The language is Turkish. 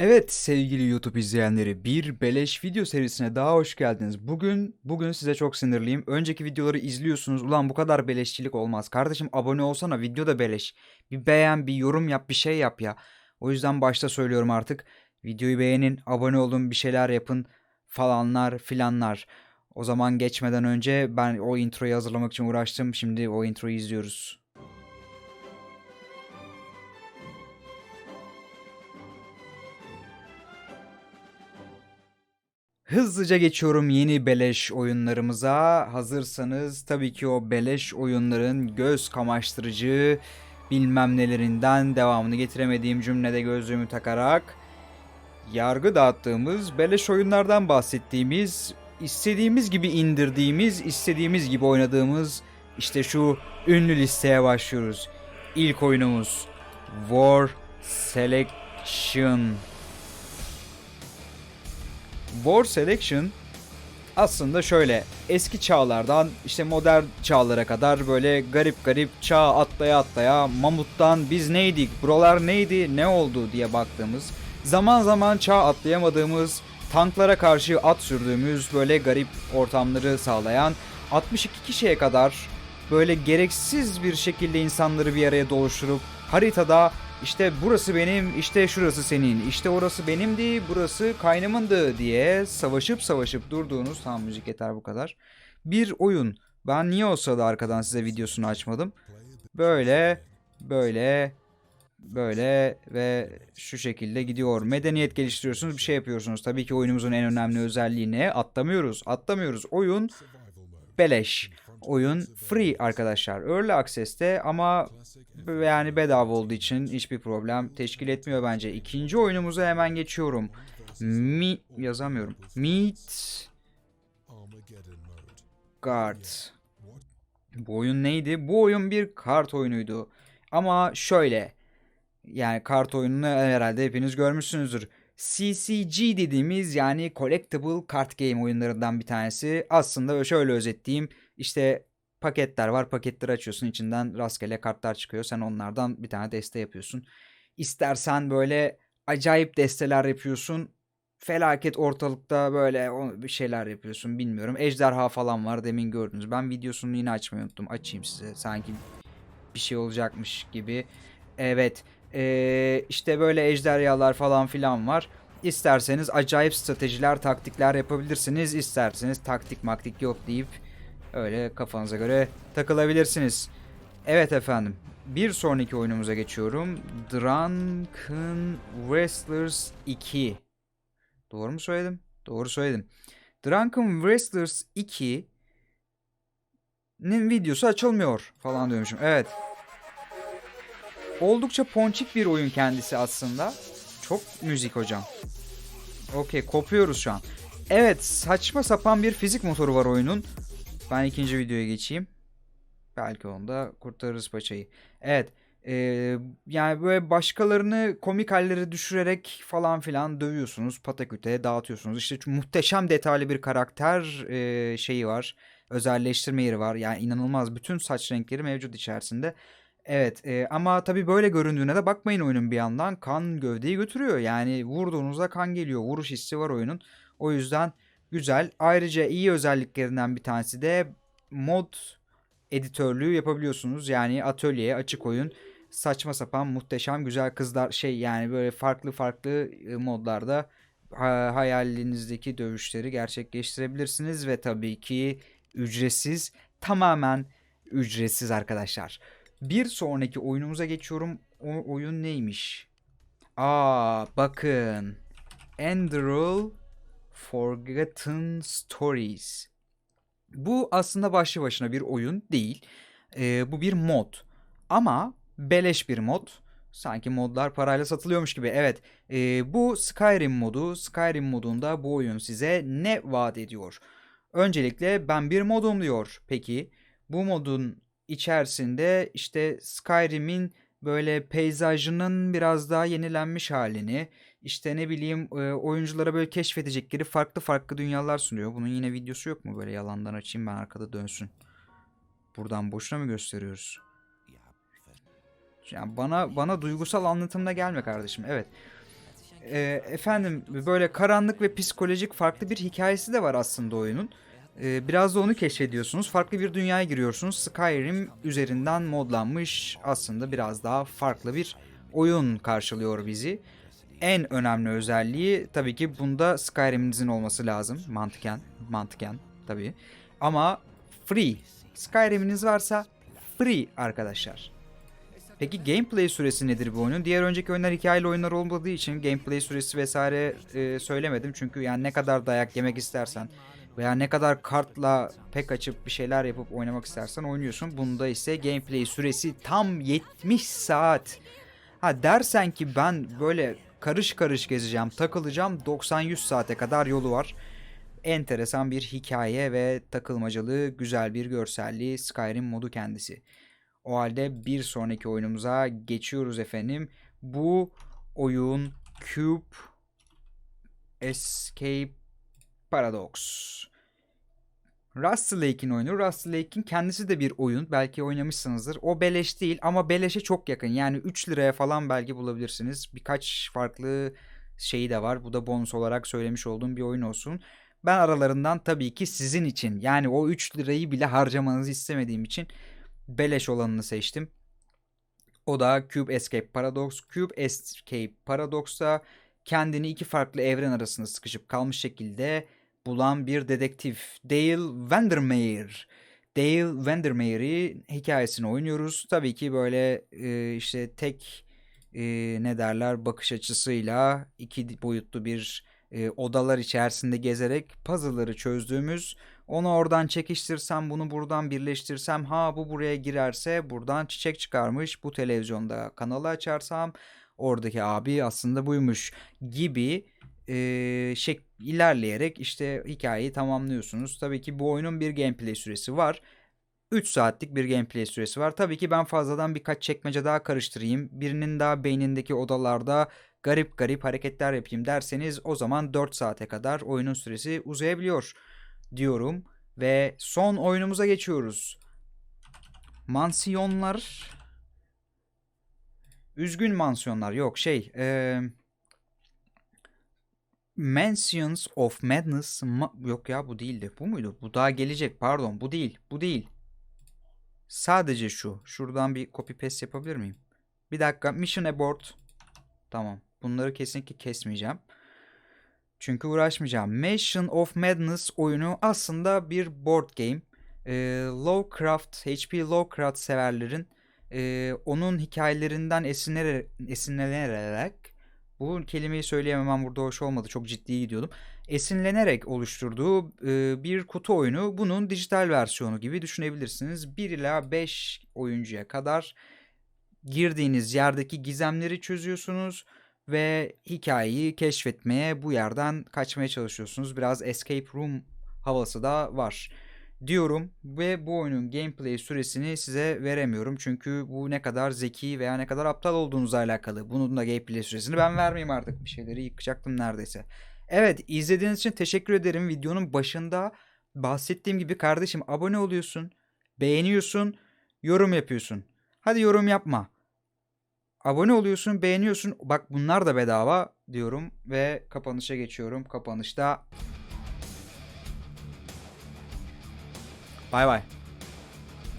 Evet sevgili YouTube izleyenleri bir beleş video serisine daha hoş geldiniz. Bugün bugün size çok sinirliyim. Önceki videoları izliyorsunuz. Ulan bu kadar beleşçilik olmaz. Kardeşim abone olsana video da beleş. Bir beğen, bir yorum yap, bir şey yap ya. O yüzden başta söylüyorum artık. Videoyu beğenin, abone olun, bir şeyler yapın falanlar filanlar. O zaman geçmeden önce ben o introyu hazırlamak için uğraştım. Şimdi o introyu izliyoruz. Hızlıca geçiyorum yeni beleş oyunlarımıza. Hazırsanız tabii ki o beleş oyunların göz kamaştırıcı bilmem nelerinden devamını getiremediğim cümlede gözlüğümü takarak yargı dağıttığımız beleş oyunlardan bahsettiğimiz, istediğimiz gibi indirdiğimiz, istediğimiz gibi oynadığımız işte şu ünlü listeye başlıyoruz. İlk oyunumuz War Selection. War Selection aslında şöyle eski çağlardan işte modern çağlara kadar böyle garip garip çağ atlaya atlaya mamuttan biz neydik buralar neydi ne oldu diye baktığımız zaman zaman çağ atlayamadığımız tanklara karşı at sürdüğümüz böyle garip ortamları sağlayan 62 kişiye kadar böyle gereksiz bir şekilde insanları bir araya doluşturup haritada işte burası benim, işte şurası senin, işte orası benimdi, burası kaynımındı diye savaşıp savaşıp durduğunuz, tamam müzik yeter bu kadar. Bir oyun. Ben niye olsa da arkadan size videosunu açmadım. Böyle, böyle, böyle ve şu şekilde gidiyor. Medeniyet geliştiriyorsunuz, bir şey yapıyorsunuz. Tabii ki oyunumuzun en önemli özelliği ne? Atlamıyoruz, atlamıyoruz. Oyun beleş. Oyun free arkadaşlar. Early access'te ama yani bedava olduğu için hiçbir problem teşkil etmiyor bence. İkinci oyunumuza hemen geçiyorum. Mi yazamıyorum. Meet Guard. Bu oyun neydi? Bu oyun bir kart oyunuydu. Ama şöyle. Yani kart oyununu herhalde hepiniz görmüşsünüzdür. CCG dediğimiz yani Collectible Card Game oyunlarından bir tanesi. Aslında şöyle özetleyeyim. İşte paketler var. Paketleri açıyorsun. içinden rastgele kartlar çıkıyor. Sen onlardan bir tane deste yapıyorsun. İstersen böyle acayip desteler yapıyorsun. Felaket ortalıkta böyle bir şeyler yapıyorsun. Bilmiyorum. Ejderha falan var. Demin gördünüz. Ben videosunu yine açmayı unuttum. Açayım size. Sanki bir şey olacakmış gibi. Evet. Ee, işte böyle ejderhalar falan filan var. İsterseniz acayip stratejiler, taktikler yapabilirsiniz. İsterseniz taktik maktik yok deyip öyle kafanıza göre takılabilirsiniz. Evet efendim. Bir sonraki oyunumuza geçiyorum. Drunken Wrestlers 2. Doğru mu söyledim? Doğru söyledim. Drunken Wrestlers 2'nin videosu açılmıyor falan diyormuşum. Evet. Oldukça ponçik bir oyun kendisi aslında. Çok müzik hocam. Okey kopuyoruz şu an. Evet saçma sapan bir fizik motoru var oyunun. Ben ikinci videoya geçeyim. Belki onda kurtarırız paçayı. Evet. E, yani böyle başkalarını komik hallere düşürerek falan filan dövüyorsunuz. Pataküte dağıtıyorsunuz. İşte muhteşem detaylı bir karakter e, şeyi var. Özelleştirme yeri var. Yani inanılmaz. Bütün saç renkleri mevcut içerisinde. Evet e, ama tabii böyle göründüğüne de bakmayın oyunun bir yandan. Kan gövdeyi götürüyor. Yani vurduğunuzda kan geliyor. Vuruş hissi var oyunun. O yüzden güzel. Ayrıca iyi özelliklerinden bir tanesi de mod editörlüğü yapabiliyorsunuz. Yani atölye, açık oyun, saçma sapan, muhteşem, güzel kızlar şey yani böyle farklı farklı modlarda hayalinizdeki dövüşleri gerçekleştirebilirsiniz ve tabii ki ücretsiz, tamamen ücretsiz arkadaşlar. Bir sonraki oyunumuza geçiyorum. O oyun neymiş? Aa bakın. Enderal Forgotten Stories. Bu aslında başlı başına bir oyun değil. Ee, bu bir mod. Ama beleş bir mod. Sanki modlar parayla satılıyormuş gibi. Evet e, bu Skyrim modu. Skyrim modunda bu oyun size ne vaat ediyor? Öncelikle ben bir modum diyor. Peki bu modun içerisinde işte Skyrim'in böyle peyzajının biraz daha yenilenmiş halini, işte ne bileyim oyunculara böyle keşfedecekleri farklı farklı dünyalar sunuyor. Bunun yine videosu yok mu böyle yalandan açayım ben arkada dönsün. Buradan boşuna mı gösteriyoruz? Yani bana bana duygusal anlatımda gelme kardeşim. Evet. Ee, efendim böyle karanlık ve psikolojik farklı bir hikayesi de var aslında oyunun. Ee, biraz da onu keşfediyorsunuz. Farklı bir dünyaya giriyorsunuz. Skyrim üzerinden modlanmış aslında biraz daha farklı bir oyun karşılıyor bizi. En önemli özelliği tabii ki bunda Skyrim'inizin olması lazım mantıken, mantıken tabii. Ama free. Skyrim'iniz varsa free arkadaşlar. Peki gameplay süresi nedir bu oyunun? Diğer önceki oyunlar hikayeli oyunlar olmadığı için gameplay süresi vesaire e, söylemedim. Çünkü yani ne kadar dayak yemek istersen veya ne kadar kartla pek açıp bir şeyler yapıp oynamak istersen oynuyorsun. Bunda ise gameplay süresi tam 70 saat. Ha dersen ki ben böyle karış karış gezeceğim, takılacağım 90-100 saate kadar yolu var. Enteresan bir hikaye ve takılmacalı, güzel bir görselliği Skyrim modu kendisi. O halde bir sonraki oyunumuza geçiyoruz efendim. Bu oyun Cube Escape Paradox. Rusty Lake'in oyunu. Rusty Lake'in kendisi de bir oyun. Belki oynamışsınızdır. O beleş değil ama beleşe çok yakın. Yani 3 liraya falan belki bulabilirsiniz. Birkaç farklı şeyi de var. Bu da bonus olarak söylemiş olduğum bir oyun olsun. Ben aralarından tabii ki sizin için yani o 3 lirayı bile harcamanızı istemediğim için beleş olanını seçtim. O da Cube Escape Paradox. Cube Escape Paradox'ta kendini iki farklı evren arasında sıkışıp kalmış şekilde bulan bir dedektif Dale Vandermeer. Dale Vandermeer'i hikayesini oynuyoruz. Tabii ki böyle e, işte tek e, ne derler bakış açısıyla iki boyutlu bir e, odalar içerisinde gezerek puzzle'ları çözdüğümüz onu oradan çekiştirsem bunu buradan birleştirsem ha bu buraya girerse buradan çiçek çıkarmış bu televizyonda kanalı açarsam oradaki abi aslında buymuş gibi e, şey, ilerleyerek işte hikayeyi tamamlıyorsunuz. Tabii ki bu oyunun bir gameplay süresi var. 3 saatlik bir gameplay süresi var. Tabii ki ben fazladan birkaç çekmece daha karıştırayım. Birinin daha beynindeki odalarda garip garip hareketler yapayım derseniz o zaman 4 saate kadar oyunun süresi uzayabiliyor diyorum. Ve son oyunumuza geçiyoruz. Mansiyonlar. Üzgün mansiyonlar. Yok şey. E, Mansions of Madness. Ma- Yok ya bu değildi. Bu muydu? Bu daha gelecek. Pardon bu değil. Bu değil. Sadece şu. Şuradan bir copy paste yapabilir miyim? Bir dakika. Mission abort. Tamam. Bunları kesinlikle kesmeyeceğim. Çünkü uğraşmayacağım. Mansion of Madness oyunu aslında bir board game. Ee, Lovecraft, H.P. Lovecraft severlerin e, onun hikayelerinden esinlenerek, esinlenerek bu kelimeyi söyleyememem burada hoş olmadı. Çok ciddi gidiyordum. Esinlenerek oluşturduğu e, bir kutu oyunu. Bunun dijital versiyonu gibi düşünebilirsiniz. 1 ila 5 oyuncuya kadar girdiğiniz yerdeki gizemleri çözüyorsunuz ve hikayeyi keşfetmeye bu yerden kaçmaya çalışıyorsunuz. Biraz escape room havası da var diyorum ve bu oyunun gameplay süresini size veremiyorum. Çünkü bu ne kadar zeki veya ne kadar aptal olduğunuzla alakalı. Bunun da gameplay süresini ben vermeyeyim artık. Bir şeyleri yıkacaktım neredeyse. Evet izlediğiniz için teşekkür ederim. Videonun başında bahsettiğim gibi kardeşim abone oluyorsun, beğeniyorsun, yorum yapıyorsun. Hadi yorum yapma. Abone oluyorsun, beğeniyorsun. Bak bunlar da bedava diyorum ve kapanışa geçiyorum. Kapanışta Bay bay.